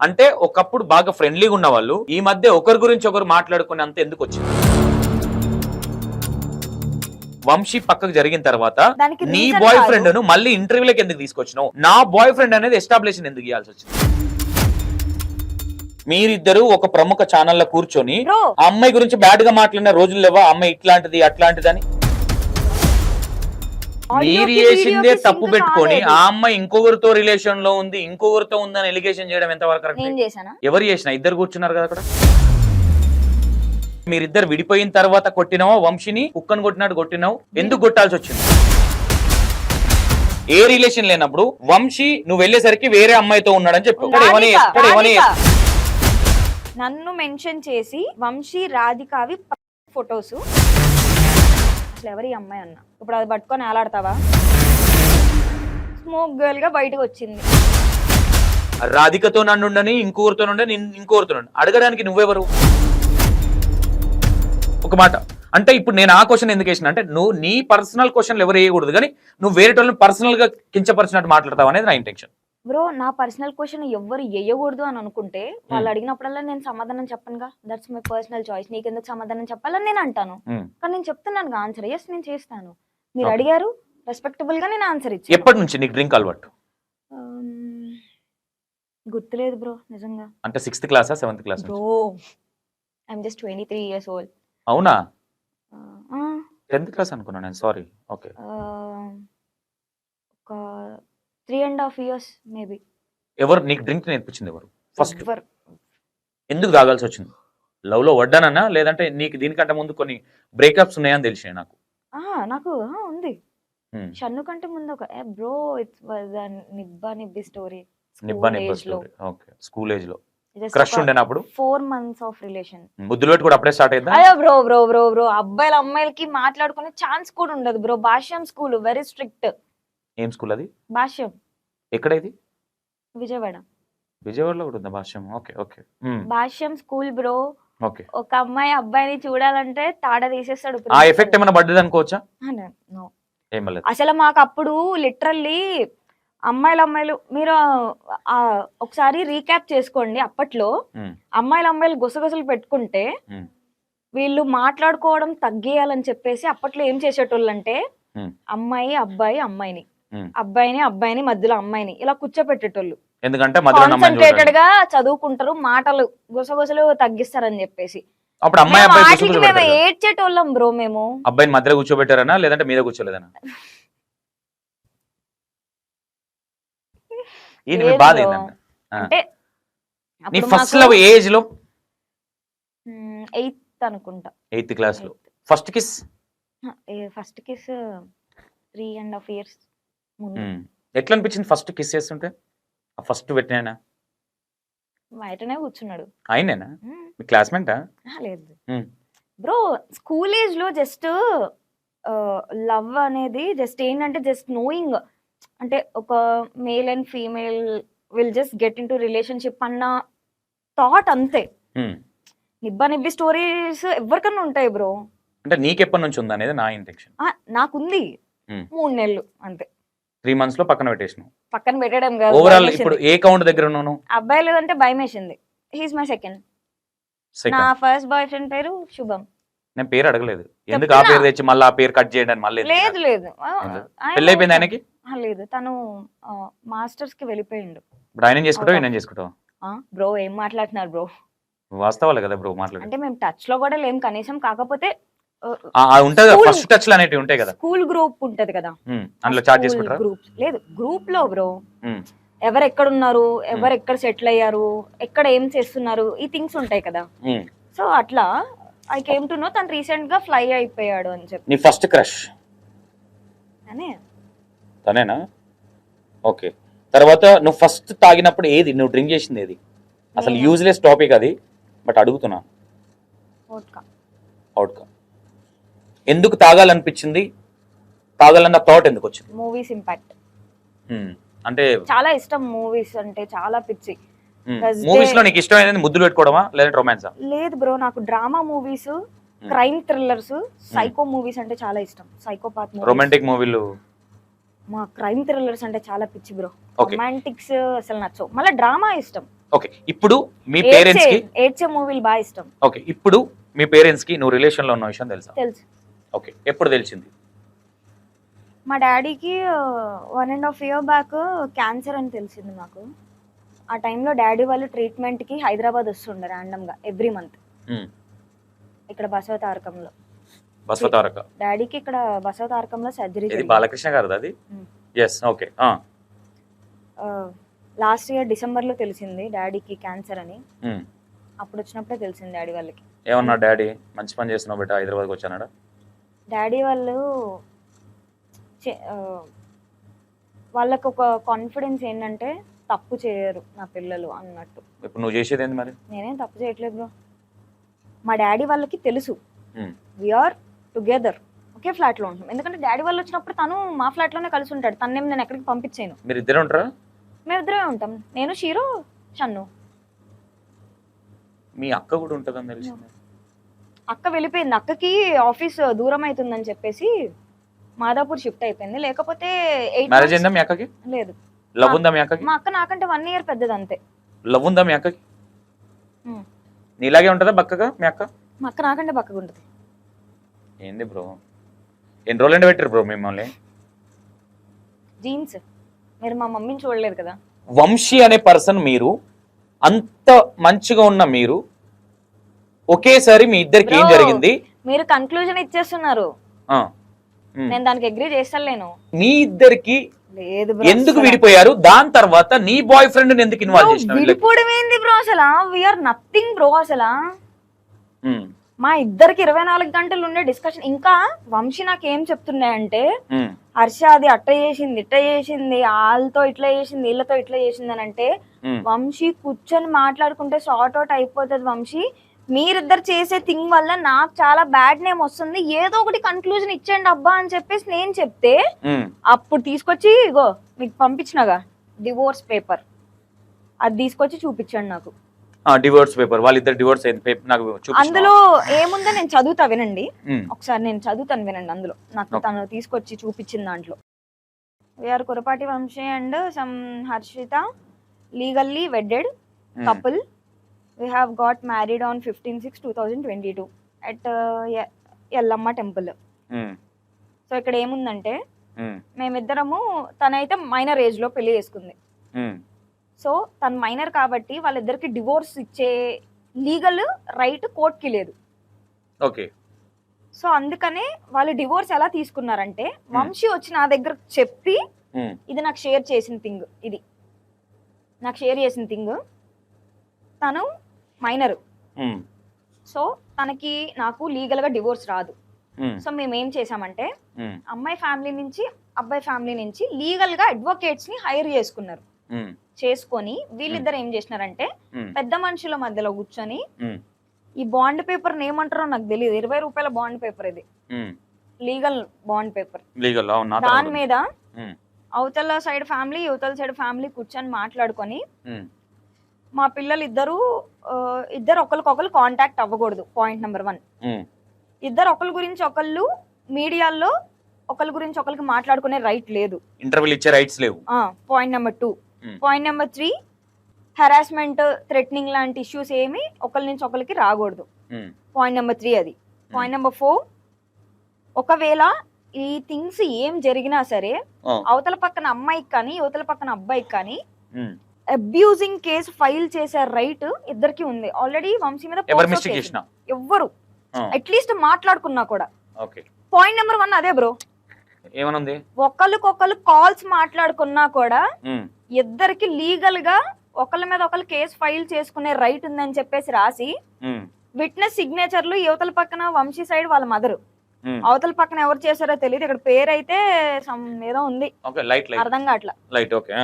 అంటే ఒకప్పుడు బాగా ఫ్రెండ్లీగా ఉన్న వాళ్ళు ఈ మధ్య ఒకరి గురించి ఒకరు మాట్లాడుకునే అంత ఎందుకు వచ్చింది? వంశీ పక్కకు జరిగిన తర్వాత నీ బాయ్. ఫ్రెండ్ను మళ్ళీ ఇంటర్వ్యూలోకి ఎందుకు తీసుకొచ్చినావు? నా బాయ్ ఫ్రెండ్ అనేది ఎస్టాబ్లిషన్ ఎందుకు ఇవ్వాల్సి వచ్చింది? మీరిద్దరు ఒక ప్రముఖ ఛానల్లో కూర్చొని ఆ అమ్మాయి గురించి బ్యాడ్గా మాట్లాడిన రోజులు లేవా? అమ్మాయి ఇట్లాంటిది అట్లాంటిదని? మీరు చేసిందే తప్పు పెట్టుకొని ఆ అమ్మాయి ఇంకొకరితో రిలేషన్లో ఉంది ఇంకొకరితో ఉందని ఎలిగేషన్ చేయడం ఎంతవరకు కరెక్ట్ చేశానా? ఎవరు చేసిన? ఇద్దరు కూర్చున్నారు కదా అక్కడ. మీరిద్దరు విడిపోయిన తర్వాత కొట్టినావో? వంశీని కుక్కను కొట్టినట్టు కొట్టినావు. ఎందుకు కొట్టాల్సి వచ్చింది? ఏ రిలేషన్ లేనప్పుడు వంశీ నువ్వు వెళ్ళేసరికి వేరే అమ్మాయితో ఉన్నాడని చెప్పు. నన్ను మెన్షన్ చేసి వంశీ రాధికావి ఫొటోస్. అసలు ఎవరి అమ్మాయి అన్న? ఇప్పుడు అది పట్టుకొని ఆలాడతావా? స్మోక్ గర్ల్గా బయటకు వచ్చింది. రాధికతో నన్నుండని ఇంకొకరితో ఇంకోరితో అడగడానికి నువ్వెవరు? ఒక మాట. అంటే ఇప్పుడు నేను ఆ క్వశ్చన్ ఎందుకు వేసిన? అంటే నువ్వు నీ పర్సనల్ క్వశ్చన్లు ఎవరు వేయకూడదు కానీ నువ్వు వేరే వాళ్ళని పర్సనల్ కించపరిచినట్టు మాట్లాడతావు అనేది నా ఇంటెన్షన్ బ్రో నా పర్సనల్ క్వశ్చన్ ఎవ్వరు వేయకూడదు అని అనుకుంటే వాళ్ళు అడిగినప్పుడల్లా నేను సమాధానం చెప్పనుగా. దట్స్ మై పర్సనల్ చాయిస్ నీకెందుకు సమాధానం చెప్పాలని నేను అంటాను. కానీ నేను చెప్తున్నాను ఆన్సర్ ఎస్ నేను చేస్తాను. మీరు. అడిగారు రెస్పెక్టబుల్గా నేను ఆన్సర్ ఇచ్చాను. ఎప్పటి నుంచి నీకు డ్రింక్ అలవాటు? గుర్తులేదు బ్రో నిజంగా. అంటే సిక్స్త్ క్లాసా seventh class bro I'm just twenty three years old అవునా టెన్త్ క్లాస్ అనుకున్నా నేను sorry okay three and half years maybe. ఎవరు? నీకు డ్రింక్ నేర్పించింది ఎవరు? ఫస్ట్ ఎందుకు తాగాల్సి వచ్చింది? లవ్లో వడ్డానన్నా? లేదంటే నీకు దీనికంటే ముందు కొన్ని బ్రేకప్స్ ఉన్నాయని తెలిసి నాకు. నాకు ఆ, ఉంది. Hmm. షన్ను కంటే ముందు ఒక ఏ bro it's నిబ్బా nibbi story నిబ్బా నిబ్బా story okay school ఏజ్లో. క్రష్ ఉండేనా అప్పుడు? ఫోర్ మంత్స్ ఆఫ్ రిలేషన్ ముద్దులు పెట్టి కూడా అప్పుడే స్టార్ట్ అయిందా అయ్యో బ్రో బ్రో బ్రో బ్రో. అబ్బాయిలు అమ్మాయిలకి మాట్లాడుకునే ఛాన్స్ కూడా ఉండదు bro. Bhashyam school very strict ఏం స్కూల్ అది? భాష్యం. ఎక్కడ ఇది? విజయవాడ. విజయవాడలో కూడా ఉందా Bhashyam? Okay okay. Bhashyam school bro okay. ఒక అమ్మాయి అబ్బాయిని చూడాలంటే తాడ తీసేస్తాడు ఆ ఎఫెక్ట్ ఏమైనా పడ్డది అనుకోవచ్చా? అసలు మాకు అప్పుడు లిటరల్లీ అమ్మాయిలు అమ్మాయిలు మీరు ఒకసారి రీక్యాప్ చేసుకోండి. అప్పట్లో. అమ్మాయిలు అమ్మాయిలు గుసగుసలు పెట్టుకుంటే. వీళ్ళు మాట్లాడుకోవడం తగ్గేయాలని చెప్పేసి అప్పట్లో ఏం చేసేటోళ్ళు అంటే. అమ్మాయి అబ్బాయి అమ్మాయిని. అబ్బాయిని అబ్బాయిని మధ్యలో అమ్మాయిని ఇలా కూర్చోపెట్టేటోళ్ళు. ఎందుకంటే కాన్సన్ట్రేటెడ్. గా చదువుకుంటారు మాటలు గుసగుసలు తగ్గిస్తారని చెప్పేసి. అప్పుడు అమ్మాయి మేము అబ్బాయి. ఏడ్చేటోళ్ళం బ్రో మేము. అబ్బాయిని మధ్యలో కూర్చోబెట్టారనా లేదంటే మీద కూర్చోలేదనా? ఇది మీ లేదు బాధ bro. ఏంటంటే ఆ. అంటే నీ ఫస్ట్ లవ్ ఏజ్లో ఎయిత్ అనుకుంటా. ఎయిత్ క్లాస్లో first kiss? First kiss three and half years. ఎట్లా అనిపించింది ఫస్ట్ కిస్ చేస్తుంటే? ఆ ఫస్ట్ పెట్టినా బయటనే కూర్చున్నాడు. ఆయనేనా. మీ క్లాస్మేటా? లేదు. బ్రో స్కూల్ ఏజ్లో జస్ట్ లవ్ అనేది జస్ట్ ఏంటంటే జస్ట్ నోయింగ్ అంటే ఒక male and female will just get into relationship అన్న థాట్ అంతే. నిబ్బా నిబ్బి స్టోరీస్ ఎవరికన్నా ఉంటాయి బ్రో. అంటే నీకెప్పటి నుంచి ఉంది అనేది నా ఇంటెన్షన్. నాకుంది. మూడు నెలలు అంతే. త్రీ మంత్స్లో పక్కన పెట్టేసినావు పక్కన పెట్టడం కాదు ఓవరాల్ ఇప్పుడు. ఏ కౌంట్ దగ్గర ఉన్నావు అబ్బాయిలు అంటే భయం వేసింది. హీస్ మై సెకండ్ నా ఫస్ట్ బాయ్ ఫ్రెండ్ పేరు శుభం. నేను పేరు అడగలేదు. ఎందుకు ఆ. పేరు తెచ్చి మళ్ళీ ఆ పేరు కట్ చేయడానికి మళ్ళీ? లేదు లేదు. పెళ్ళి అయిపోయింది ఆయనకి? లేదు. తను మాస్టర్స్కి వెళ్ళిపోయిండు. ఇప్పుడు ఆయన చేసుకుంటావు? ఈయన చేసుకుంటావు? బ్రో ఏం మాట్లాడుతున్నారు బ్రో? వాస్తవాలే కదా బ్రో మాట్లాడు అంటే మేము టచ్లో కూడా లేం. కనీసం కాకపోతే ఉంటది School- ఫస్ట్ టచ్ అనేటివి ఉంటాయి కదా. స్కూల్ గ్రూప్ ఉంటది కదా. అందులో చార్జ్ చేసుకుంటారా గ్రూప్ లేదు గ్రూప్లో బ్రో. ఎవరు ఎక్కడ ఉన్నారు ఎవరు ఎక్కడ సెటిల్ అయ్యారు ఎక్కడ ఏం చేస్తున్నారు ఈ థింగ్స్ ఉంటాయి కదా. సో అట్లా ఐ కేమ్ టు నో తను రీసెంట్గా ఫ్లై అయిపోయాడు అని చెప్పి. నీ ఫస్ట్ క్రష్? అని తనేనా? ఓకే. తర్వాత నువ్వు ఫస్ట్ తాగినప్పుడు ఏది? నువ్వు డ్రింక్ చేసింది ఏది? అసలు? యూజ్లెస్ టాపిక్ అది బట్ అడుగుతున్నా. వోడ్కా. అవుట్కమ్ ఎందుకు తాగాలనిపించింది? తాగాలన్న థాట్ ఎందుకు వచ్చింది మూవీస్ ఇంపాక్ట్ అంటే చాలా ఇష్టం మూవీస్ అంటే చాలా పిచ్చి. మూవీస్లో నీకు ఇష్టమైనది ముద్దులు పెట్టుకోవడమా? లేదంటే రొమాన్సా లేదు బ్రో నాకు drama movies crime thrillers psycho movies అంటే చాలా ఇష్టం. సైకోపాత్ రొమాంటిక్ మూవీలు మా క్రైమ్ థ్రిల్లర్స్ అంటే చాలా పిచ్చి బ్రో. రొమాంటిక్స్ అసలు నచ్చవు. మళ్ళీ డ్రామా ఇష్టం. ఓకే ఇప్పుడు మీ పేరెంట్స్కి ఏడ్చే మూవీలు బాగా ఇష్టం. ఓకే ఇప్పుడు మీ పేరెంట్స్కి నువ్వు రిలేషన్లో ఉన్న విషయం తెలుసా? తెలుసు. ఓకే ఎప్పుడు తెలిసింది? మా డాడీకి one and half year back cancer అని తెలిసింది మాకు. ఆ టైంలో డాడీ వాళ్ళు ట్రీట్మెంట్కి హైదరాబాద్ వస్తుండే ర్యాండమ్గా ఎవ్రీ మంత్ ఇక్కడ బసవ తారకంలో బసవతారక? డాడీకి ఇక్కడ బసవ తారకంలో సర్జరీ బాలకృష్ణ గారు అది. ఎస్ ఓకే లాస్ట్ ఇయర్ డిసెంబర్లో తెలిసింది డాడీకి క్యాన్సర్ అని. అప్పుడు వచ్చినప్పుడే తెలిసింది డాడీ వాళ్ళకి. ఏమన్నా డాడీ? మంచి పని చేస్తున్నావు బిడ్డ హైదరాబాద్కి వచ్చానాడా? డాడీ వాళ్ళు వాళ్ళకు ఒక కాన్ఫిడెన్స్ ఏంటంటే తప్పు చేయరు నా పిల్లలు అన్నట్టు. ఇప్పుడు నువ్వు చేసేది ఏంది మరి? నేనేం తప్పు చేయట్లేదు బ్రో. మా డాడీ వాళ్ళకి తెలుసు. వీఆర్ టుగెదర్ ఒకే ఫ్లాట్లో ఉంటాం ఎందుకంటే డాడీ వాళ్ళు వచ్చినప్పుడు తను మా ఫ్లాట్లోనే కలిసి ఉంటాడు. తన్నేం నేను ఎక్కడికి పంపించాను మీరు ఇద్దరే ఉంటారా? మేమిద్దరే ఉంటాం. నేను షీరో షన్ను. మీ అక్క కూడా ఉంటుందని తెలిసింది అక్క వెళ్ళిపోయింది. అక్కకి ఆఫీస్ దూరం అవుతుందని చెప్పేసి మాదాపూర్ షిఫ్ట్ అయిపోయింది. లేకపోతే ఎయిట్ మ్యారేజ్ అయిందా మీ అక్కకి? లేదు. లవ్ ఉందా మీ అక్కకి? మా అక్క నాకంటే వన్ ఇయర్ పెద్దది అంతే. లవ్ ఉందా మీ అక్కకి. నీలాగే ఉంటుందా బక్కగా మీ అక్క? మా అక్క నాకంటే పక్కగా ఉంటుంది. ఏంది బ్రో? ఎన్ని రోజులు ఎండ పెట్టారు బ్రో మిమ్మల్ని? జీన్స్ మీరు మా మమ్మీని చూడలేదు కదా. వంశీ అనే పర్సన్ మీరు అంత మంచిగా ఉన్న మీరు ఒకేసారి మీ ఇద్దరికి ఏం. జరిగింది? మీరు కన్క్లూజన్ ఇచ్చేస్తున్నారు. ఆ, ఉమ్. నేను దానికి అగ్రి చేస్తాను మీ ఇద్దరికి లేదు bro, ఎందుకు. విడిపోయారు? దాని తర్వాత నీ బాయ్ ఫ్రెండ్ ఎందుకు ఇన్వాల్వ్ Bro, చేసినావు? విడిపోవడం ఏంది బ్రో అసలు? వీఆర్ నథింగ్ బ్రో అసలు. ఉమ్, మా ఇద్దరికి ఇరవై నాలుగు గంటలు ఉండే డిస్కషన్ ఇంకా వంశీ నాకు ఏం చెప్తున్నాయంటే ఉమ్, హర్ష అది అట్ట చేసింది ఇట్ట చేసింది వాళ్ళతో ఇట్లా చేసింది వీళ్ళతో ఇట్లా చేసింది అని అంటే ఉమ్. వంశీ కూర్చొని మాట్లాడుకుంటే సార్ట్ అవుట్ అయిపోతుంది వంశీ. మీరిద్దరు చేసే థింగ్ వల్ల నాకు చాలా బ్యాడ్ నేమ్ వస్తుంది. ఏదో ఒకటి కన్క్లూజన్ ఇచ్చేయండి అబ్బా అని చెప్పేసి నేను చెప్తే అప్పుడు తీసుకొచ్చి ఇగో మీకు పంపించినగా డివోర్స్ పేపర్ అది తీసుకొచ్చి చూపించండి నాకు. డివోర్స్ పేపర్ వాళ్ళిద్దరు డివోర్స్ నాకు అందులో ఏముందో నేను చదువుతా వినండి. ఒకసారి నేను చదువుతాను వినండి అందులో. నాకు. తను తీసుకొచ్చి చూపించిన దాంట్లో. We're Kurapati Vamshi and some Harshitha legally wedded couple we have got married on fifteen six two thousand twenty two at Yellamma temple so ఇక్కడ ఏముందంటే ఉమ్, మేమిద్దరము తనైతే మైనర్ ఏజ్లో పెళ్ళి చేసుకుంది. సో తను మైనర్ కాబట్టి వాళ్ళిద్దరికి డివోర్స్ ఇచ్చే లీగల్ రైట్ కోర్టుకి లేదు. ఓకే సో అందుకనే వాళ్ళు డివోర్స్ ఎలా తీసుకున్నారంటే వంశీ వచ్చి నా దగ్గర చెప్పి ఇది నాకు షేర్ చేసిన థింగ్ ఇది. నాకు షేర్ చేసిన థింగ్ తను మైనర్. సో తనకి నాకు లీగల్గా డివోర్స్ రాదు. సో మేము ఏం చేసామంటే అమ్మాయి ఫ్యామిలీ నుంచి అబ్బాయి ఫ్యామిలీ నుంచి లీగల్గా అడ్వకేట్స్ని హైర్ చేసుకున్నారు. చేసుకొని వీళ్ళిద్దరు ఏం చేసినారంటే పెద్ద మనుషుల మధ్యలో కూర్చొని ఈ బాండ్ పేపర్ ఏమంటారో నాకు తెలియదు ఇరవై రూపాయల బాండ్ పేపర్ ఇది. Legal bond paper. లీగల్ నా దాని. మీద అవతల సైడ్ ఫ్యామిలీ యువతల సైడ్ ఫ్యామిలీ కూర్చొని మాట్లాడుకొని మా పిల్లలు ఇద్దరు ఇద్దరు ఒకరికొకరు కాంటాక్ట్ అవ్వకూడదు పాయింట్ నెంబర్ వన్ ఇద్దరు ఒకరి గురించి ఒకళ్ళు మీడియాలో ఒకరి గురించి ఒకరికి మాట్లాడుకునే రైట్ లేదు. ఇంటర్వ్యూలు ఇచ్చే రైట్స్ లేవు. Point number two. Point number three harassment threatening లాంటి ఇష్యూస్ ఏమి ఒకరి నుంచి ఒకరికి రాకూడదు. పాయింట్ నెంబర్ త్రీ అది. పాయింట్ నెంబర్ ఫోర్ ఒకవేళ ఈ థింగ్స్ ఏం జరిగినా సరే అవతల పక్కన అమ్మాయికి కానీ యువతల పక్కన అబ్బాయికి కానీ. అబ్యూజింగ్ కేసు ఫైల్ చేసే రైట్ ఇద్దరికి ఉంది. ఆల్రెడీ వంశీ మీద. ఎవ్వరు. అట్లీస్ట్ మాట్లాడుకున్నా కూడా. పాయింట్ నెంబర్ వన్ అదే బ్రో. ఏమనుంది? ఒకళ్ళకొకళ్ళు కాల్స్ మాట్లాడుకున్నా కూడా ఇద్దరికి లీగల్గా ఒకళ్ళ మీద ఒకళ్ళు కేసు ఫైల్ చేసుకునే రైట్ ఉందని చెప్పేసి రాసి విట్నెస్ సిగ్నేచర్లు యువతల పక్కన వంశీ సైడ్ వాళ్ళ మదర్. అవతల పక్కన ఎవరు చేశారో తెలియదు ఇక్కడ పేరు అయితే ఏదో ఉంది. అర్థం కావట్లా. లైట్ ఓకే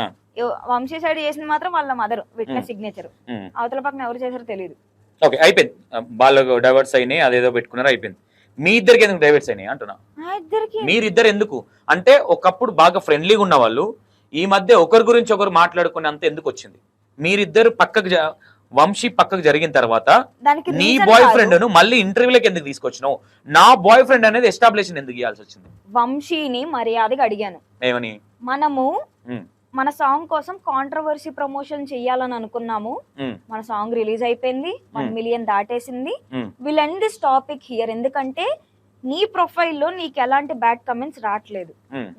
వంశీ సైడ్ చేసింది మాత్రం వాళ్ళ మదర్ విట్నెస్ సిగ్నేచర్. అవతల పక్కన ఎవరు చేశారో తెలియదు ఓకే అయిపోయింది. వాళ్ళకు డైవర్ట్స్ అయినాయి అదేదో పెట్టుకున్నారు అయిపోయింది. మీ ఇద్దరికి ఎందుకు డైవర్ట్స్ అయినాయి అంటున్నా? మీరిద్దరు ఎందుకు? అంటే ఒకప్పుడు బాగా ఫ్రెండ్లీగా ఉన్న వాళ్ళు ఈ మధ్య ఒకరి గురించి ఒకరు మాట్లాడుకునే అంత ఎందుకు వచ్చింది? మీరిద్దరు పక్కకు వంశీ పక్కకు జరిగిన తర్వాత దానికి నీ బాయ్. ఫ్రెండ్ను మళ్ళీ ఇంటర్వ్యూలోకి ఎందుకు తీసుకొచ్చినావు? నా బాయ్ ఫ్రెండ్ అనేది ఎస్టాబ్లిషన్ ఎందుకు ఇవ్వాల్సి వచ్చింది? వంశీని మర్యాదగా అడిగాను. ఏమని? మనము మన సాంగ్ కోసం కాంట్రవర్సీ ప్రమోషన్ చేయాలని అనుకున్నాము. మన సాంగ్ రిలీజ్ అయిపోయింది. One. Million దాటేసింది. Will end this topic here ఎందుకంటే నీ ప్రొఫైల్లో నీకు ఎలాంటి బ్యాడ్ కమెంట్స్ రావట్లేదు.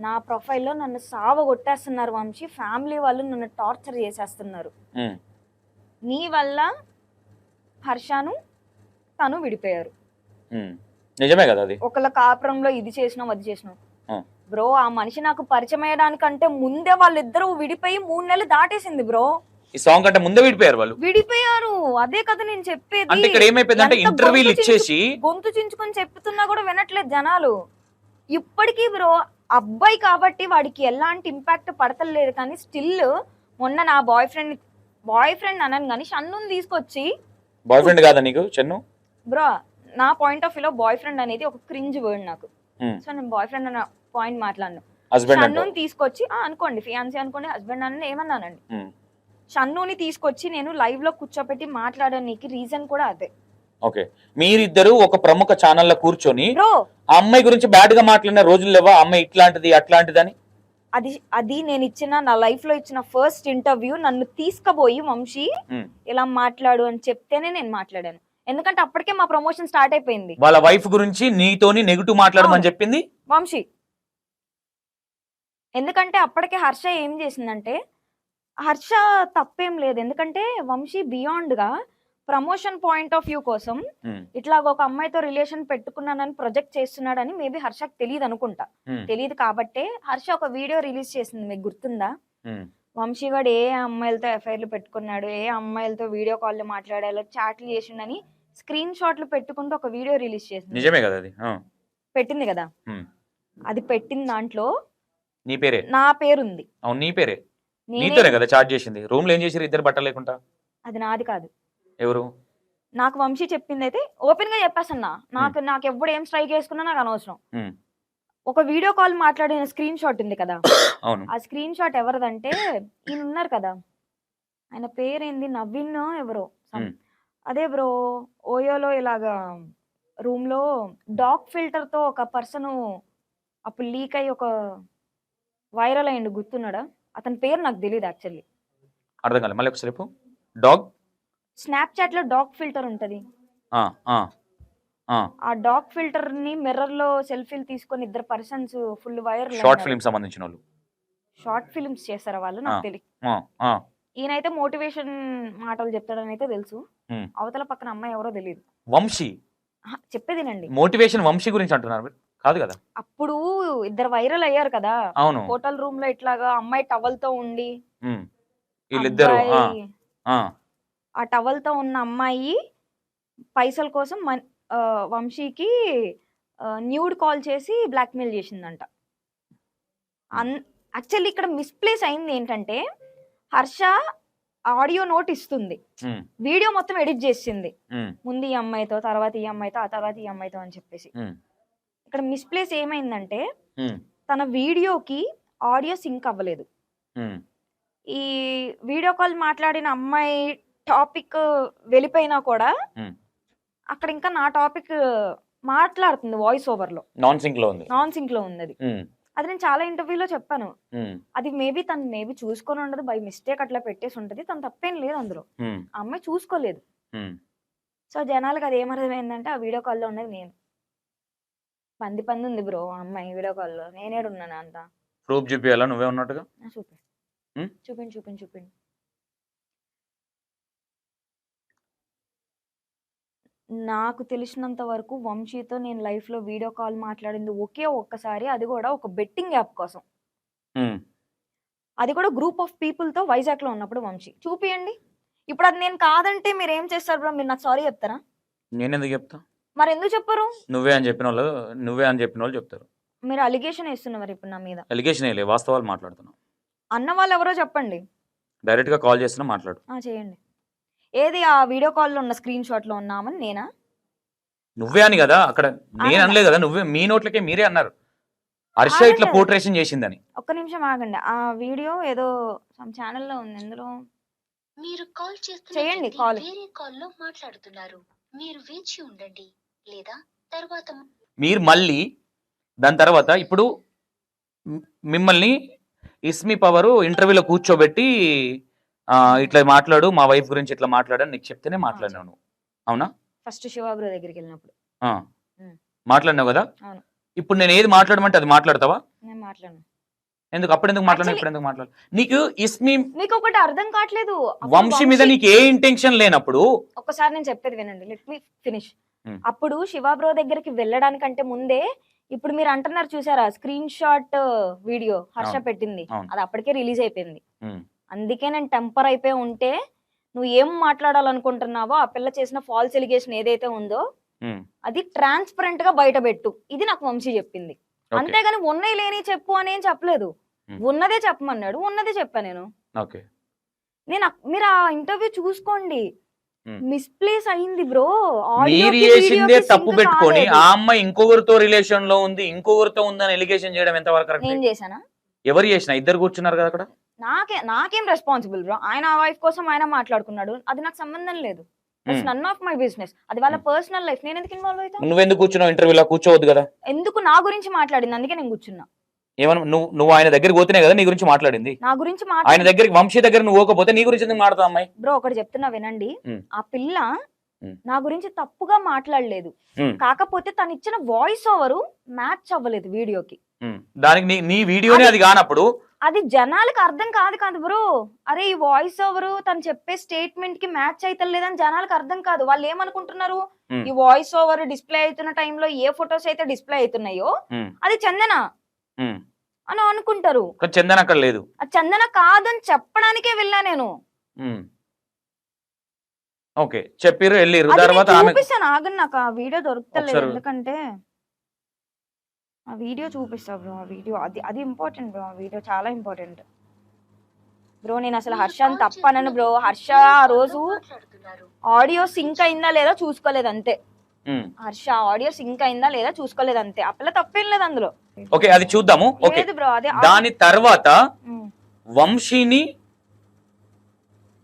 నా ప్రొఫైల్లో నన్ను సావ కొట్టేస్తున్నారు వంశీ. ఫ్యామిలీ వాళ్ళు నన్ను టార్చర్ చేసేస్తున్నారు. నీ వల్ల హర్షను తను విడిపోయారు. నిజమే కదా అది? ఒకళ్ళ కాపురంలో ఇది చేసినాం అది చేసినాం. బ్రో ఆ మనిషి నాకు పరిచయం అయ్యడానికంటే ముందే వాళ్ళిద్దరూ విడిపోయి మూడు నెలలు దాటేసింది బ్రో. ఈ సాంగ్ అంటే ముందే విడిపోయారు వాళ్ళు. విడిపోయారు. అదే కదా నేను చెప్పేది. అంటే ఇక్కడ ఏమైపోయింది అంటే ఎంత ఇంటర్వ్యూలు గొంతు ఇచ్చేసి గొంతు చించుకొని చెప్తున్నా కూడా వినట్లేదు జనాలు. ఇప్పటికీ బ్రో అబ్బాయి కాబట్టి వాడికి ఎలాంటి ఇంపాక్ట్ పడతలేదు కానీ స్టిల్ మొన్న నా బాయ్ ఫ్రెండ్ బాయ్ ఫ్రెండ్ అనను కానీ షన్నుని తీసుకొచ్చి బాయ్ ఫ్రెండ్ కాదా నీకు చెన్ను బ్రో నా పాయింట్ ఆఫ్ వ్యూలో బాయ్ ఫ్రెండ్ అనేది ఒక క్రింజ్ వర్డ్ నాకు. సో నేను బాయ్ ఫ్రెండ్ అన్న పాయింట్ మాట్లాడను. షన్నుని తీసుకొచ్చి ఆ, అనుకోండి ఫియాన్సీ అనుకోండి హస్బెండ్ అని ఏమన్నానండి? షన్నుని తీసుకొచ్చి నేను లైవ్లో కూర్చోపెట్టి మాట్లాడడానికి రీజన్ కూడా అదే. ఓకే. మీరిద్దరు ఒక ప్రముఖ ఛానల్లో కూర్చొని బ్రో! ఆ అమ్మాయి గురించి బ్యాడ్గా మాట్లాడిన రోజులు లేవా? ఆ అమ్మాయి ఇట్లాంటిది అట్లాంటిదని అది అది నేను ఇచ్చిన నా లైఫ్లో ఇచ్చిన ఫస్ట్ ఇంటర్వ్యూ నన్ను తీసుకుపోయి వంశీ. ఇలా మాట్లాడు అని చెప్తేనే నేను మాట్లాడాను. ఎందుకంటే అప్పటికే మా ప్రమోషన్ స్టార్ట్ అయిపోయింది. వాళ్ళ వైఫ్ గురించి నీతోని నెగిటివ్ మాట్లాడమని అవును. చెప్పింది? వంశీ ఎందుకంటే అప్పటికే హర్ష ఏం చేసిందంటే హర్ష తప్పేం లేదు. ఎందుకంటే వంశీ బియాండ్గా ప్రమోషన్ పాయింట్ ఆఫ్ వ్యూ కోసం ఉమ్, ఇట్లాగ ఒక అమ్మాయితో రిలేషన్ పెట్టుకున్నానని ప్రొజెక్ట్ చేస్తున్నాడని మేబీ హర్షకు తెలియదు అనుకుంటా. తెలియదు కాబట్టే హర్ష ఒక వీడియో రిలీజ్ చేసింది మీకు గుర్తుందా? ఉమ్, వంశీగాడు ఏ అమ్మాయిలతో ఎఫ్ఐఆర్లు పెట్టుకున్నాడు ఏ అమ్మాయిలతో వీడియో కాల్ మాట్లాడాలో చాట్లు చేసిండని స్క్రీన్ షాట్లు పెట్టుకుంటూ ఒక వీడియో రిలీజ్ చేసింది. నిజమే కదా అది. పెట్టింది కదా. అది పెట్టిన దాంట్లో నీ పేరే? నా పేరుంది. అవును నీ పేరే? నీతోనే కదా చార్జ్ చేసింది. రూమ్లో ఏం చేసారు ఇద్దరు బట్టలు లేకుండా? అది నాది కాదు. ఎవరు? నాకు వంశీ చెప్పింది అయితే ఓపెన్గా చెప్పేసన్నా. నాకు నాకు ఎప్పుడు ఏం స్ట్రైక్ చేసుకున్నా నాకు అనవసరం. ఒక వీడియో కాల్ మాట్లాడిన స్క్రీన్ షాట్ ఉంది కదా? అవును. ఆ స్క్రీన్ షాట్ ఎవరిదంటే ఈయన ఉన్నారు కదా? ఆయన పేరేంది? నవీన్ ఎవరో. అదే బ్రో ఓయోలో ఇలాగా రూమ్లో డాగ్ ఫిల్టర్తో ఒక పర్సన్ అప్పుడు లీక్ అయ్యి ఒక వైరల్ అయ్యిండు గుర్తున్నాడా? అతని పేరు నాకు తెలియదు యాక్చువల్లీ. అర్థం కాలేదు మళ్ళీ ఒకసారి చెప్పు. డాగ్ స్నాప్చాట్లో డాగ్ ఫిల్టర్ ఉంటది. ఆ, ఆ, ఆ. ఆ డాగ్ ఫిల్టర్ని మిర్రర్లో సెల్ఫీలు తీసుకొని ఇద్దరు persons full viral short film సంబంధించిన వాళ్ళు షార్ట్ ఫిల్మ్స్ చేస్తారా వాళ్ళు? నాకు ఆ. తెలియదు ఆ, ఆ, ఈయనైతే మోటివేషన్ మాటలు చెప్తాడని అయితే తెలుసు. Hmm. అవతల పక్కన అమ్మాయి ఎవరో తెలియదు వంశీ. చెప్పేదేనండి మోటివేషన్ వంశీ గురించి అంటున్నారు. మీరు కాదు కదా. అప్పుడు ఇద్దరు వైరల్ అయ్యారు కదా. అవును. హోటల్ రూమ్లో ఇట్లాగా అమ్మాయి టవల్తో ఉండి. వీళ్ళిద్దరు ఆ, టవల్తో ఉన్న అమ్మాయి పైసల కోసం వంశీకి న్యూడ్ కాల్ చేసి బ్లాక్మెయిల్ చేసిందంట. అన్ యాక్చువల్లీ ఇక్కడ మిస్ప్లేస్ అయింది ఏంటంటే హర్ష ఆడియో నోట్ ఇస్తుంది. వీడియో మొత్తం ఎడిట్ చేసింది. ముందు ఈ అమ్మాయితో తర్వాత ఈ అమ్మాయితో ఆ తర్వాత ఈ అమ్మాయితో అని చెప్పేసి. ఇక్కడ మిస్ప్లేస్ ఏమైందంటే తన వీడియోకి ఆడియో సింక్ అవ్వలేదు. ఈ వీడియో కాల్ మాట్లాడిన అమ్మాయి టాపిక్ వెళ్ళిపోయినా కూడా. అక్కడ ఇంకా నా టాపిక్ మాట్లాడుతుంది వాయిస్ ఓవర్లో నాన్ సింక్లో ఉంది. నాన్ సింక్లో ఉంది అది అది నేను చాలా ఇంటర్వ్యూలో చెప్పాను. అది మేబీ తను మేబీ చూసుకొని ఉండదు బై మిస్టేక్ అట్లా పెట్టేసి ఉంటది. తను తప్పేం లేదు అందులో. ఆ అమ్మాయి చూసుకోలేదు. సో జనాలకు అది ఏమర్థమైందంటే ఆ వీడియో కాల్లో ఉన్నది నేను. పంది పంది ఉంది బ్రో అమ్మాయి వీడియో కాల్లో. నేనేడున్నాను అంత. ప్రూఫ్ చూపించాలా నువ్వే ఉన్నట్టుగా? ఆ, చూపి. ఉమ్? చూపిండి చూపిండి చూపిండి నాకు తెలిసినంత వరకు వంశీతో నేను లైఫ్లో వీడియో కాల్ మాట్లాడింది ఒకే ఒక్కసారి అది కూడా ఒక బెట్టింగ్ యాప్ కోసం. అది కూడా గ్రూప్ ఆఫ్ పీపుల్తో వైజాగ్లో ఉన్నప్పుడు వంశీ. చూపియండి. ఇప్పుడు అది నేను కాదంటే మీరు ఏం చేస్తారు బ్రో? మీరు నాకు సారీ చెప్తారా? నేనెందుకు చెప్తా? మరి ఎందుకు చెప్పరు? నువ్వే అని చెప్పిన వాళ్ళు నువ్వే అని చెప్పిన వాళ్ళు చెప్తారు. మీరు అలిగేషన్ వేస్తున్నారు ఇప్పుడు నా మీద. ఎలిగేషన్ లే వాస్తవాలు మాట్లాడుతున్నాం. అన్న వాళ్ళు ఎవరో చెప్పండి. డైరెక్ట్గా కాల్ చేస్తున్నా మాట్లాడు. ఆ చేయండి. ఏది ఆ వీడియో కాల్లో ఉన్న స్క్రీన్ షాట్లో ఉన్నామని నేనా? నువ్వే అని కదా అక్కడ నేను అనలా. అనలేదు కదా నువ్వే మీ నోట్లకే మీరే అన్నారు. హర్ష ఇట్లా. పోర్ట్రేషన్ చేసిందని. ఒక్క నిమిషం ఆగండి. ఆ వీడియో ఏదో సమ్ ఛానల్లో ఉంది ఎందులో? మీరు కాల్ చేస్తున్న చేయండి వ్యక్తి కాల్. వేరే కాల్లో మాట్లాడుతున్నారు. మీరు వేచి ఉండండి. లేదా? తర్వాత మీరు మళ్ళీ దాని తర్వాత ఇప్పుడు మిమ్మల్ని ఇస్మి పవర్ ఇంటర్వ్యూలో కూర్చోబెట్టి ఆ, ఇట్లా మాట్లాడు మా వైఫ్ గురించి ఇట్లా మాట్లాడని నీకు చెప్తేనే మాట్లాడినావు నువ్వు. అవునా? ఫస్ట్ శివాబ్రో దగ్గరికి వెళ్ళినప్పుడు. మాట్లాడినావు కదా? అవును. ఇప్పుడు నేను ఏది మాట్లాడమంటే అది మాట్లాడతావా? నేను మాట్లాడను. ఎందుకు? అప్పుడు ఎందుకు మాట్లాడినా ఇప్పుడు ఎందుకు మాట్లాడు నీకు ఇస్మి మీకు ఒకటి అర్థం కావట్లేదు. వంశీ మీద నీకు ఏ ఇంటెన్షన్ లేనప్పుడు ఒక్కసారి నేను చెప్పేది వినండి. Let me finish. అప్పుడు శివాబ్రో దగ్గరికి వెళ్ళడానికంటే ముందే ఇప్పుడు మీరు అంటున్నారు చూసారా స్క్రీన్ షాట్ వీడియో హర్ష. పెట్టింది. అది అప్పటికే రిలీజ్ అయిపోయింది. అందుకే నేను టెంపర్ అయిపోయి ఉంటే నువ్వు ఏం మాట్లాడాలనుకుంటున్నావో ఆ పిల్ల చేసిన ఫాల్స్ ఎలిగేషన్ ఏదైతే ఉందో అది ట్రాన్స్పరెంట్గా బయట పెట్టు. ఇది నాకు వంశీ చెప్పింది. అంతేగాని ఉన్నాయి లేని చెప్పు అని ఏం చెప్పలేదు. ఉన్నదే చెప్పమన్నాడు. ఉన్నదే చెప్పా నేను. నేను మీరు ఆ ఇంటర్వ్యూ చూసుకోండి. మిస్ప్లేస్ అయింది బ్రో. మీరు చేసిందే తప్పు పెట్టుకొని ఆ అమ్మాయి ఇంకొకరితో రిలేషన్లో ఉంది ఇంకొకరితో ఉందని ఎలిగేషన్ చేయడం ఎంతవరకు నేను కరెక్ట్ చేశానా? ఎవరు చేసిన? ఇద్దరు కూర్చున్నారు కదా అక్కడ? నాకే నాకేం రెస్పాన్సిబుల్ బ్రో. ఆయన వైఫ్ కోసం ఆయన మాట్లాడుకున్నాడు. అది నాకు సంబంధం లేదు. నన్ ఆఫ్ మై బిజినెస్ అది వాళ్ళ. పర్సనల్ లైఫ్ నేను ఎందుకు ఇన్వాల్వ్ అవుతా? నువ్వెందుకు కూర్చున్నావు? ఇంటర్వ్యూలో కూర్చోవద్దు కదా. ఎందుకు నా గురించి మాట్లాడింది? అందుకే నేను కూర్చున్నా. ఏమన్నా నువ్వు నువ్వు ఆయన దగ్గరికి పోతేనే కదా నీ గురించి మాట్లాడింది నా గురించి ఆయన దగ్గరికి వంశీ దగ్గర నువ్వు పోకపోతే నీ గురించి ఎందుకు మాట్లాడతావు అమ్మాయి బ్రో ఒకటి చెప్తున్నా వినండి. ఆ పిల్ల. నా గురించి తప్పుగా మాట్లాడలేదు. కాకపోతే తను ఇచ్చిన వాయిస్ ఓవర్ మ్యాచ్ అవ్వలేదు వీడియోకి ఉమ్, దానికి నీ నీ వీడియోనే అది కానప్పుడు అది జనాలకు అర్థం కాదు కాదు బ్రో అరే ఈ వాయిస్ ఓవర్ తను చెప్పే స్టేట్మెంట్కి మ్యాచ్ అయితే లేదని జనాలకు అర్థం కాదు వాళ్ళు ఏమనుకుంటున్నారు. ఈ వాయిస్ ఓవర్ డిస్ప్లే అవుతున్న టైంలో ఏ ఫొటోస్ అయితే డిస్ప్లే అవుతున్నాయో అది చందన. అని అనుకుంటారు. చందన్ అక్కడ లేదు. చందన కాదని చెప్పడానికే వెళ్ళా నేను. ఓకే చెప్పిర్రు వెళ్ళిర్రు. తర్వాత చూపిస్తాను. ఆగండి నాకు. ఆ వీడియో దొరుకుతలేదు ఎందుకంటే ఆ వీడియో చూపిస్తా బ్రో ఆ వీడియో. అది అది ఇంపార్టెంట్ బ్రో ఆ వీడియో చాలా ఇంపార్టెంట్. బ్రో నేను అసలు హర్షని తప్పనను బ్రో. హర్ష ఆ రోజు ఆడియో సింక్ అయిందా లేదా చూసుకోలేదు అంతే. హర్ష ఆడియో సింక్ అయిందా లేదా చూసుకోలేదు అంతే. పిల్ల తప్పేం లేదు అందులో. ఓకే అది చూద్దాము. ఓకే. లేదు బ్రో అదే దాని తర్వాత. వంశీని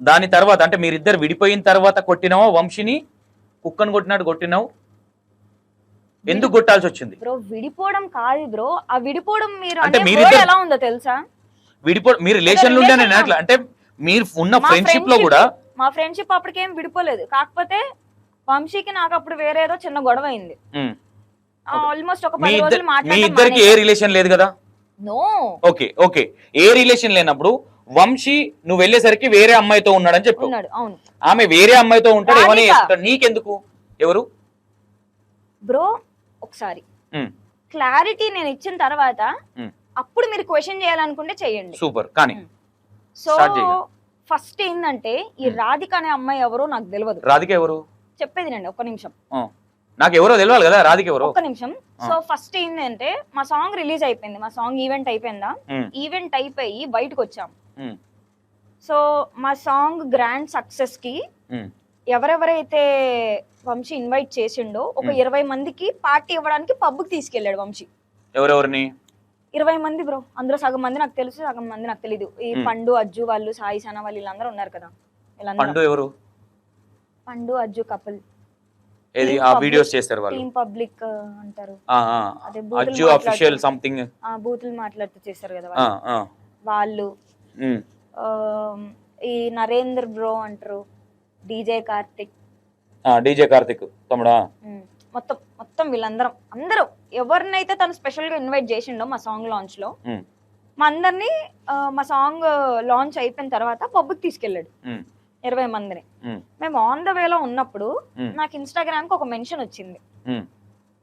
దాని తర్వాత అంటే మీరిద్దరు విడిపోయిన తర్వాత కొట్టినావా వంశీని? కుక్కను కొట్టినట్టు కొట్టినావు? ఎందుకు కొట్టాల్సి వచ్చింది బ్రో విడిపోవడం కాదు బ్రో. ఆ విడిపోవడం మీరు అంటే మీరిద్దరు- ఎలా ఉందో తెలుసా? విడిపో మీ రిలేషన్లో అట్లా. అంటే మీరు ఉన్న ఫ్రెండ్షిప్లో కూడా మా ఫ్రెండ్షిప్ అప్పటికేం విడిపోలేదు. కాకపోతే వంశీకి నాకు అప్పుడు వేరే ఏదో చిన్న గొడవ అయింది ఆల్మోస్ట్ ఒక పది రోజులు మీ ఇద్దరికి ఏ రిలేషన్ లేదు కదా? No okay okay. ఏ రిలేషన్ లేనప్పుడు వంశీ నువ్వు వెళ్ళేసరికి వేరే అమ్మాయితో ఉన్నాడని చెప్పు ఉన్నాడు అవును. ఆమె వేరే అమ్మాయితో ఉంటాడు ఏమని రాధిక. చేసుకుంటాడు నీకెందుకు? ఎవరు? బ్రో ఒకసారి. ఉమ్, క్లారిటీ నేను ఇచ్చిన తర్వాత ఉమ్. అప్పుడు మీరు క్వశ్చన్ చేయాలనుకుంటే చేయండి. సూపర్ కానీ. సో Start చేయగా. ఫస్ట్ ఏంటంటే ఈ. రాధిక అనే అమ్మాయి ఎవరో నాకు తెలియదు రాధిక ఎవరు? చెప్పేది నండి ఒక్క నిమిషం. నాకు ఎవరో తెలియాలి కదా రాధిక ఎవరు ఒక్క నిమిషం. సో ఫస్ట్ ఏంటంటే మా సాంగ్ రిలీజ్ అయిపోయింది మా సాంగ్ ఈవెంట్ అయిపోయిందా? ఈవెంట్ అయిపోయి బయటకు వచ్చాం. సో మా సాంగ్ గ్రాండ్ సక్సెస్కి ఎవరెవరైతే వంశీ ఇన్వైట్ చేసిండో ఒక. ఇరవై మందికి పార్టీ ఇవ్వడానికి పబ్కి తీసుకెళ్ళాడు వంశీ. ఎవరెవరిని? ఇరవై మంది బ్రో. అందులో సగం మంది నాకు తెలుసు సగం మంది నాకు తెలియదు ఈ. పండు అజ్జు వాళ్ళు సాయి సన వాళ్ళు వీళ్ళందరూ ఉన్నారు కదా. వీళ్ళందరూ. ఎవరు? పండు అజ్జు కపుల్. ఏది? ఆ. వీడియోస్ చేస్తారు వాళ్ళు. టీమ్ పబ్లిక్ అంటారు. ఆ, ఆ. అదే అజ్జు అఫీషియల్ మాట్లాడుతూ- సంథింగ్ ఆ, బూతులు మాట్లాడుతూ చేస్తారు కదా వాళ్ళు. ఆ. వాళ్ళు. ఆ, ఈ నరేంద్ర బ్రో అంటారు. డీజే కార్తిక్. ఆ, డీజే కార్తిక్ తమ్ముడా? ఉమ్, మొత్తం మొత్తం వీళ్ళందరం. అందరూ. ఎవరినైతే తను స్పెషల్గా ఇన్వైట్ చేసిండో మా సాంగ్ లాంచ్లో ఉమ్, మా అందరినీ ఆ, మా సాంగ్ లాంచ్ అయిపోయిన తర్వాత పబ్కి తీసుకెళ్ళాడు. ఉమ్, ఇరవై మందిని. మేము. ఆన్ ద వేలో ఉన్నప్పుడు నాకు ఇన్స్టాగ్రామ్కి ఒక మెన్షన్ వచ్చింది.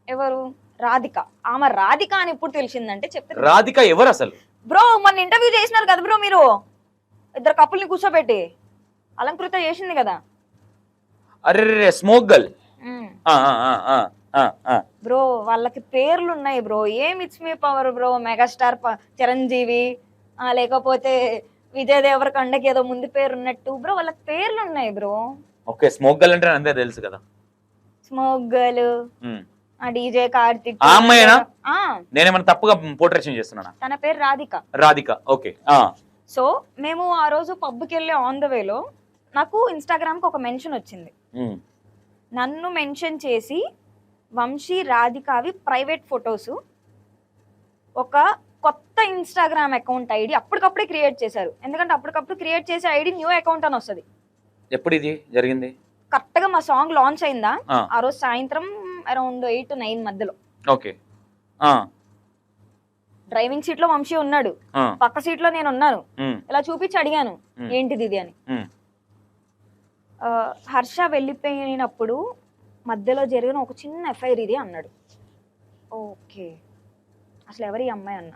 ఎవరు? రాధిక. ఆమె రాధిక అని ఎప్పుడు తెలిసిందంటే చెప్తే రాధిక ఎవరు అసలు? బ్రో మొన్న ఇంటర్వ్యూ చేసినారు కదా బ్రో మీరు. ఇద్దరు కప్పుల్ని కూర్చోబెట్టి. అలంకృత చేసింది కదా. అరే స్మోక్ గర్ల్ బ్రో వాళ్ళకి పేర్లు ఉన్నాయి బ్రో. ఏం it's me power bro megastar Chiranjeevi లేకపోతే విజయ్ దేవరకొండకి ఏదో ముందు పేరు ఉన్నట్టు బ్రో వాళ్ళకి పేర్లు ఉన్నాయి బ్రో. ఓకే స్మోక్ గర్ల్ అంటే అందరూ తెలుసు కదా. Smoke girl. ఆ డీజే కార్తిక్ ఆ అమ్మాయేనా? ఆ, నేనేమైనా తప్పుగా పోర్ట్రేషన్ చేస్తున్నానా? తన పేరు రాధిక. రాధిక ఓకే ఆ, సో మేము ఆ రోజు పబ్కి వెళ్ళి ఆన్ ద వేలో నాకు ఇన్స్టాగ్రామ్కి ఒక మెన్షన్ వచ్చింది. నన్ను మెన్షన్ చేసి వంశీ రాధికవి ప్రైవేట్ ఫొటోస్ ఒక కొత్త ఇన్స్టాగ్రామ్ అకౌంట్ ఐడి అప్పటికప్పుడే క్రియేట్ చేశారు. ఎందుకంటే అప్పటికప్పుడు క్రియేట్ చేసే ఐడి న్యూ అకౌంట్ అని వస్తుంది. ఎప్పుడు ఇది జరిగింది? కరెక్ట్గా మా సాంగ్ లాంచ్ అయిందా? ఆ. రోజు సాయంత్రం అరౌండ్ ఎయిట్ నైన్ మధ్యలో. ఓకే. డ్రైవింగ్ సీట్లో వంశీ ఉన్నాడు. పక్క సీట్లో నేను ఉన్నాను. ఇలా చూపించి అడిగాను. ఏంటిది ఇది అని. హర్ష వెళ్ళిపోయినప్పుడు మధ్యలో జరిగిన ఒక చిన్న ఎఫ్ఐఆర్ ఇది అన్నాడు. ఓకే. అసలు ఎవరి అమ్మాయి అన్న?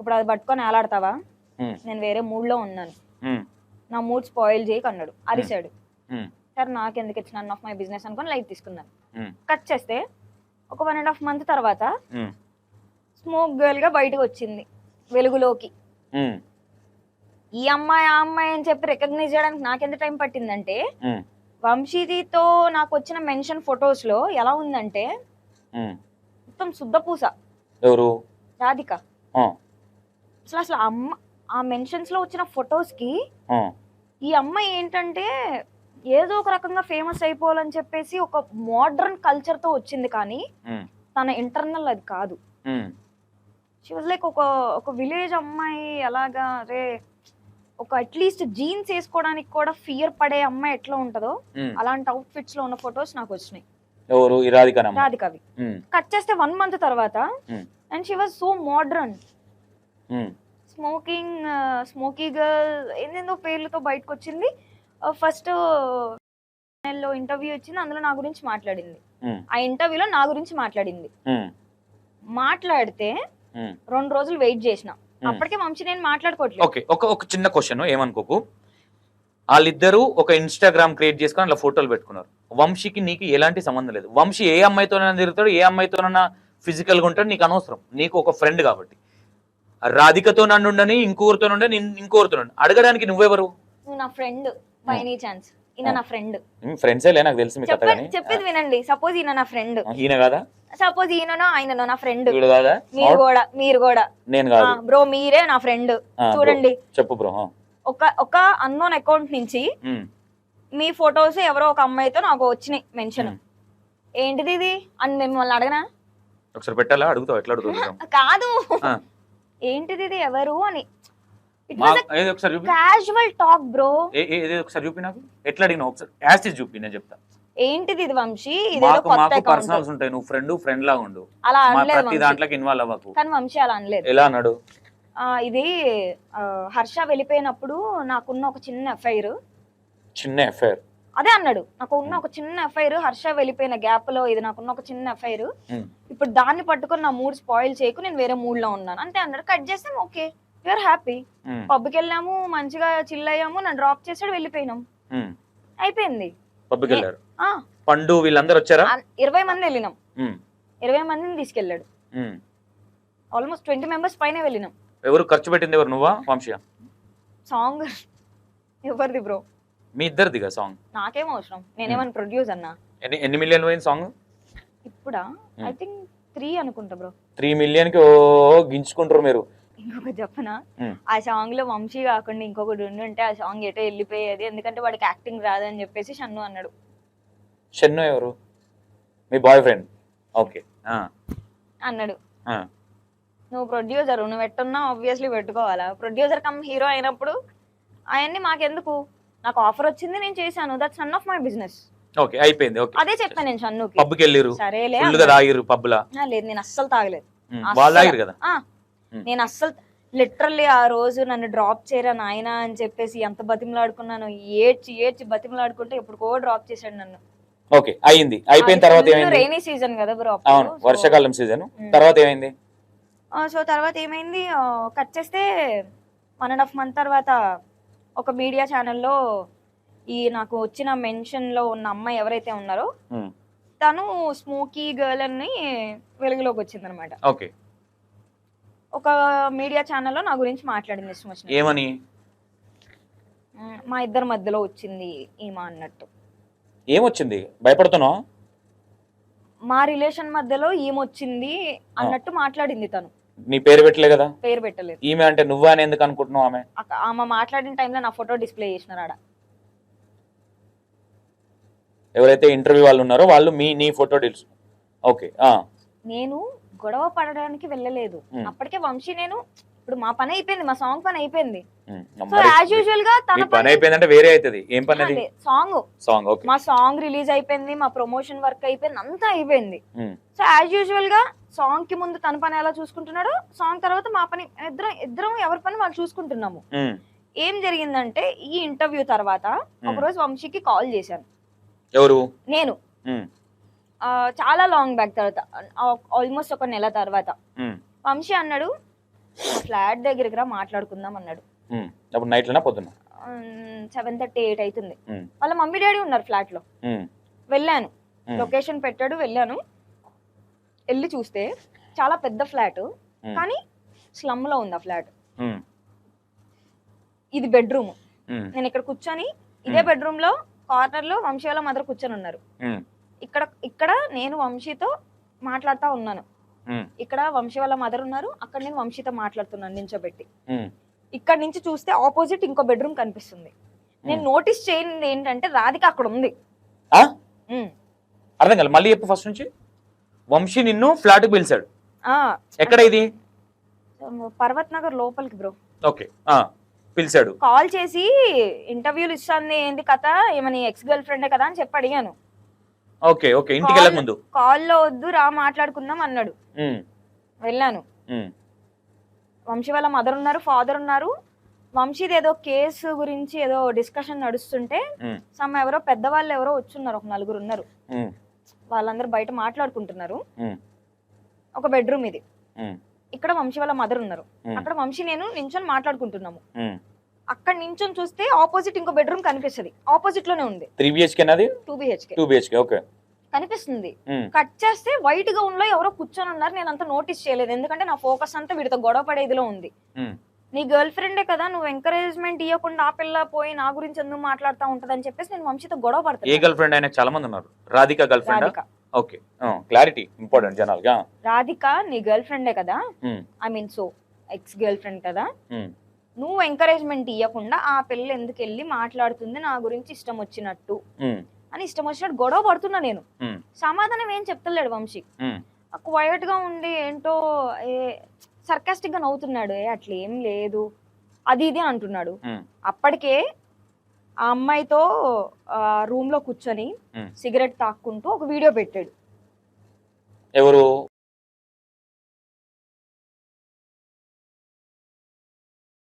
ఇప్పుడు అది పట్టుకొని ఏలాడతావా ఉమ్, నేను వేరే మూడ్లో ఉన్నాను. ఉమ్, నా మూడ్ స్పాయిల్ చేయకు అన్నాడు. అరిశాడు సరే నాకు ఎందుకు ఇచ్చిన నన్ ఆఫ్ మై బిజినెస్ అనుకొని లైట్ తీసుకున్నాను. కట్ చేస్తే ఒక వన్ అండ్ హాఫ్ మంత్ తర్వాత స్మోక్ గర్ల్గా బయటకు వచ్చింది వెలుగులోకి. ఈ అమ్మాయి ఆ అమ్మాయి అని చెప్పి రికగ్నైజ్ చేయడానికి నాకెంత టైం పట్టిందంటే వంశీదితో నాకు వచ్చిన మెన్షన్ ఫొటోస్లో ఎలా ఉందంటే. మొత్తం శుద్ధపూస ఎవరు? రాధిక. అసలు అసలు అమ్మ ఆ మెన్షన్స్లో వచ్చిన ఫొటోస్కి ఈ అమ్మాయి ఏంటంటే ఏదో ఒక రకంగా ఫేమస్ అయిపోవాలని చెప్పేసి ఒక మోడర్న్ కల్చర్తో వచ్చింది కానీ తన ఇంటర్నల్ అది కాదు. వాజ్ లైక్ ఒక ఒక విలేజ్ అమ్మాయి అలాగా అరే ఒక అట్లీస్ట్ జీన్స్ వేసుకోవడానికి కూడా ఫియర్ పడే అమ్మాయి ఎట్లా ఉంటుందో. అలాంటి అవుట్ఫిట్స్లో ఉన్న ఫొటోస్ నాకు వచ్చినాయి. ఎవరు? రాధికవి. కట్ చేస్తే వన్ మంత్ తర్వాత. And she was so modern smoking smoky girl ఏందేందో పేర్లతో బయటకు వచ్చింది ఫస్ట్లో ఇంటర్వ్యూ వచ్చింది అందులో నా గురించి మాట్లాడింది. ఉమ్, ఆ ఇంటర్వ్యూలో నా గురించి మాట్లాడింది. ఉమ్, మాట్లాడితే ఉమ్. రెండు రోజులు వెయిట్ చేసిన. అప్పటికే వంశీ నేను మాట్లాడుకోవట్లేదు. ఓకే ఒక ఒక చిన్న క్వశ్చన్ ఏమనుకోకు వాళ్ళిద్దరూ ఒక ఇన్స్టాగ్రామ్ క్రియేట్ చేసుకొని అలా ఫోటోలు పెట్టుకున్నారు. వంశీకి నీకు ఎలాంటి సంబంధం లేదు. వంశీ ఏ అమ్మాయితోనైనా తిరుగుతాడు ఏ అమ్మాయితోనైనా physical గా ఉంటాడు నీకు అనవసరం. నీకు ఒక ఫ్రెండ్ కాబట్టి. రాధికతో నన్ను ఉండని ఇంకొకరితో ఉండని ఇంకొకరితో ఉండి అడగడానికి నువ్వెవరు? నువ్వు నా ఫ్రెండ్ బై ఎనీ ఛాన్స్. ఈయన నా ఫ్రెండ్. ఫ్రెండ్సే నాకు తెలిసి మీ కథ చెప్పేది వినండి. సపోజ్ ఈయన నా ఫ్రెండ్. ఈయన కాదా? సపోజ్ ఈయననో ఆయననో నా ఫ్రెండ్. కాదా? మీరు కూడా మీరు కూడా. నేను కాదు. బ్రో మీరే నా ఫ్రెండ్. చూడండి. చెప్పు బ్రో ఒక ఒక అన్నోన్ అకౌంట్ నుంచి. మీ ఫొటోస్ ఎవరో ఒక అమ్మాయితో నాకు వచ్చినాయి మెన్షన్. ఏంటిది ఇది? అని మిమ్మల్ని అడగనా? ఒకసారి పెట్టాలా? అడుగుతావు? ఎట్లా అడుగుతావు కాదు. ఏంటిది ఇది? ఎవరు అని. ఇట్ మా- వాజ్ ఏది ఒకసారి చూపి? క్యాజువల్ టాక్ బ్రో ఏ- ఏ- ఏది ఒకసారి చూపి నాకు? ఎట్లా అడిగినావు? ఒకసారి యాసిడ్ చూపి నేను చెప్తా. ఏంటిది ఇది వంశీ? ఇదేదో కొత్త పర్సనల్స్ ఉంటాయి. నువ్వు ఫ్రెండ్ ఫ్రెండ్ లాగా ఉండు. అలా అనలేదు ప్రతి వంశీ. దాంట్లోకి ఇన్వాల్వ్ అవ్వకు. కానీ వంశీ అలా అనలేదు. ఎలా అన్నాడు? ఇది హర్ష వెళ్ళిపోయినప్పుడు నాకున్న ఒక చిన్న ఎఫ్ఐఆర్ చిన్న ఎఫ్ఐఆర్ అదే అన్నాడు. నాకు ఉన్న ఒక చిన్న ఎఫ్ఐఆర్ హర్ష వెళ్ళిపోయిన గ్యాప్లో ఇది నాకున్న ఒక చిన్న ఎఫ్ఐఆర్. ఇప్పుడు దాన్ని పట్టుకొని నా మూడ్ స్పాయిల్ చేయకు నేను వేరే మూడ్లో ఉన్నాను. అంతే అన్నాడు. కట్ చేసాం. ఓకే యూఆర్ హ్యాపీ పబ్కి వెళ్ళాము మంచిగా చిల్ అయ్యాము నన్ను డ్రాప్ చేసాడు వెళ్ళిపోయినాం. అయిపోయింది. పబ్కి వెళ్ళారు ఆ. పండు వీళ్ళందరూ వచ్చారా? ఇరవై మంది వెళ్ళినాం. ఉమ్, ఇరవై మందిని తీసుకెళ్ళాడు. ఆల్మోస్ట్ ట్వంటీ మెంబర్స్ పైన వెళ్ళినాం. ఎవరు ఖర్చు పెట్టింది ఎవరు? నువ్వా? వంశీయ? సాంగ్ ఎవరిది బ్రో మీ ఇద్దరిదిగా సాంగ్ నాకేం అవసరం. నేనేమన్నా ప్రొడ్యూస్ అన్నా? ఎన్ని ఎన్ని మిలియన్ పోయింది సాంగ్ ఇప్పుడా? Hmm. ఐ థింక్ త్రీ అనుకుంటా బ్రో త్రీ మిలియన్కి ఓ గించుకుంటారు మీరు. ఇంకొక చెప్పనా? Hmm. ఆ సాంగ్లో వంశీ కాకుండా ఇంకొకటి ఉండి ఉంటే ఆ సాంగ్ ఎటో వెళ్ళిపోయేది. ఎందుకంటే వాడికి యాక్టింగ్ రాదని చెప్పేసి షన్ను అన్నాడు. షన్ను ఎవరు? మీ బాయ్ ఫ్రెండ్ ఓకే అన్నాడు. నువ్వు ప్రొడ్యూసర్ నువ్వు ఎట్టున్నా ఆబ్వియస్లీ పెట్టుకోవాలా? ప్రొడ్యూసర్ కమ్ హీరో అయినప్పుడు అవన్నీ మాకెందుకు? నాకు ఆఫర్ వచ్చింది నేను చేశాను. That's none of my business okay అయిపోయింది. ఓకే అదే చెప్పాను నేను షన్నుకి పబ్కి వెళ్ళిరు సరేలే ఫుల్గా. తాగిరు పబ్లా లేదు నేను అస్సలు తాగలేదు. వాళ్ళు తాగిరు కదా? ఆ. నేను అస్సలు లిటరల్లీ ఆ రోజు నన్ను డ్రాప్ చేయరా నాయన అని చెప్పేసి ఎంత బతిమలాడుకున్నాను ఏడ్చి ఏడ్చి బతిమలాడుకుంటే ఎప్పుడుకో డ్రాప్ చేశాడు నన్ను. ఓకే అయింది. అయిపోయిన తర్వాత ఏమైంది? రైనీ సీజన్ కదా బ్రో అవును వర్షాకాలం సీజన్. తర్వాత ఏమైంది? సో తర్వాత ఏమైంది? కట్ చేస్తే వన్ అండ్ హాఫ్ మంత్ తర్వాత ఒక మీడియా ఛానల్లో ఈ నాకు వచ్చిన మెన్షన్లో ఉన్న అమ్మాయి ఎవరైతే ఉన్నారో. తను స్మోకీ గర్ల్ అని వెలుగులోకి వచ్చింది అనమాట ఓకే. ఒక మీడియా ఛానల్లో నా గురించి మాట్లాడింది ఇష్టం. ఏమని? మ్, మా ఇద్దరి మధ్యలో వచ్చింది ఈమె అన్నట్టు. ఏమొచ్చింది? భయపడుతున్నావు? మా రిలేషన్ మధ్యలో ఏమొచ్చింది అన్నట్టు మాట్లాడింది తను. నీ పేరు పెట్టలే కదా? పేరు పెట్టలేదు. ఈమె అంటే నువ్వా అని ఎందుకు అనుకుంటున్నావు ఆమె? ఆమె మాట్లాడిన టైంలో నా ఫోటో డిస్ప్లే చేసినారు ఆడ. ఎవరైతే ఇంటర్వ్యూ వాళ్ళు ఉన్నారో వాళ్ళు మీ నీ ఫోటో తెలుసు ఓకే ఆ. నేను గొడవ పడడానికి వెళ్ళలేదు. అప్పటికే వంశీ నేను ఇప్పుడు మా పని అయిపోయింది మా సాంగ్ పని అయిపోయింది. సో యాజ్ యూజువల్గా తన పని అయిపోయిందంటే వేరే అవుతుంది. ఏం పని అది సాంగ్. Song okay. మా సాంగ్ రిలీజ్ అయిపోయింది మా ప్రమోషన్ వర్క్ అయిపోయింది అంతా అయిపోయింది. సో యాజ్ యూజువల్గా సాంగ్కి ముందు తన పని ఎలా చూసుకుంటున్నాడో సాంగ్ తర్వాత మా పని ఇద్దరం ఇద్దరం ఎవరి పని వాళ్ళు చూసుకుంటున్నాము. ఏం జరిగిందంటే ఈ ఇంటర్వ్యూ తర్వాత ఒకరోజు వంశీకి కాల్ చేశాను. ఎవరు? నేను. చాలా లాంగ్ బ్యాక్ తర్వాత ఆల్మోస్ట్ ఒక నెల తర్వాత. వంశీ అన్నాడు ఫ్లాట్ దగ్గరికి రా మాట్లాడుకుందాం అన్నాడు. అప్పుడు నైట్ పొద్దున్న? సెవెన్ థర్టీ ఎయిట్ అవుతుంది. వాళ్ళ మమ్మీ డాడీ ఉన్నారు ఫ్లాట్లో. వెళ్ళాను. లొకేషన్ పెట్టాడు వెళ్ళాను. వెళ్ళి చూస్తే చాలా పెద్ద ఫ్లాట్ కానీ స్లమ్లో ఉంది ఆ ఫ్లాట్. ఇది బెడ్రూమ్. నేను ఇక్కడ కూర్చొని ఇదే. బెడ్రూమ్లో కార్నర్లో వంశీ వాళ్ళ మదర్ కూర్చొని ఉన్నారు. ఇక్కడ ఇక్కడ నేను వంశీతో మాట్లాడుతా ఉన్నాను. ఇక్కడ వంశీ వాళ్ళ మదర్ ఉన్నారు అక్కడ నేను వంశీతో మాట్లాడుతున్నాను నించోబెట్టి. ఇక్కడ నుంచి చూస్తే ఆపోజిట్ ఇంకో బెడ్రూమ్ కనిపిస్తుంది. నేను నోటీస్ చేయనిది ఏంటంటే రాధిక అక్కడ ఉంది. అర్థం కాదు మళ్ళీ చెప్పు ఫస్ట్ నుంచి. వంశీ నిన్ను ఫ్లాట్ పిలిచాడు. ఎక్కడ ఇది? పర్వత్ నగర్ లోపలికి బ్రో. ఓకే. పిలిచాడు. కాల్ చేసి ఇంటర్వ్యూలు ఇస్తుంది ఏంది కథ? ఏమని ఎక్స్ గర్ల్ ఫ్రెండే కదా అని చెప్పి అడిగాను. Okay okay. ఇంటికి వెళ్ళక ముందు కాల్లో వద్దు రా మాట్లాడుకుందాం అన్నాడు. వెళ్ళాను. వంశీ వాళ్ళ మదర్ ఉన్నారు ఫాదర్ ఉన్నారు. వంశీది ఏదో కేసు గురించి ఏదో డిస్కషన్ నడుస్తుంటే సమ్ ఎవరో పెద్దవాళ్ళు ఎవరో వచ్చున్నారు ఒక నలుగురు ఉన్నారు. వాళ్ళందరూ బయట మాట్లాడుకుంటున్నారు. ఒక బెడ్రూమ్ ఇది. ఇక్కడ వంశీ వాళ్ళ మదర్ ఉన్నారు. అక్కడ వంశీ నేను నించొని మాట్లాడుకుంటున్నాము. అక్కడ నించొని చూస్తే ఆపోజిట్ ఇంకో బెడ్రూమ్ కనిపిస్తుంది. ఆపోజిట్లోనే ఉంది. త్రీ బిహెచ్కే నాది two BHK. Two BHK okay. కనిపిస్తుంది. కట్ చేస్తే వైట్ గౌన్లో ఎవరో కూర్చొని ఉన్నారు. నేను అంత నోటీస్ చేయలేదు. ఎందుకంటే నా ఫోకస్ అంతా వీడితో గొడవ పడే ఇదిలో ఉంది. నీ గర్ల్ ఫ్రెండే కదా నువ్వు ఎంకరేజ్మెంట్ ఇవ్వకుండా ఆ పిల్ల పోయి నా గురించి ఎందుకు మాట్లాడుతూ ఉంటది అని చెప్పేసి నేను వంశీతో గొడవ ఏ పడతాను గర్ల్ ఫ్రెండ్ ఆయనకు చాలా మంది ఉన్నారు. Radhika girlfriend? Radhika. Okay. Clarity important జనాలుగా Radhika నీ గర్ల్ ఫ్రెండే కదా? ఉమ్, I mean so ex girlfriend కదా? ఉమ్, నువ్వు ఎంకరేజ్మెంట్ ఇవ్వకుండా ఆ పిల్ల ఎందుకు వెళ్ళి మాట్లాడుతుంది నా గురించి ఇష్టం వచ్చినట్టు? ఉమ్, అని ఇష్టం వచ్చినట్టు గొడవ పడుతున్నా నేను. ఉమ్, సమాధానం ఏం చెప్తలేడు వంశీ. ఉమ్, క్వైట్గా ఉండి ఏంటో ఏ సర్కాస్టిక్గా నవ్వుతున్నాడు. ఏ అట్లా ఏం లేదు. అది ఇది అంటున్నాడు. అప్పటికే ఆ అమ్మాయితో రూమ్లో కూర్చొని. సిగరెట్ తాక్కుంటూ ఒక వీడియో పెట్టాడు. ఎవరు?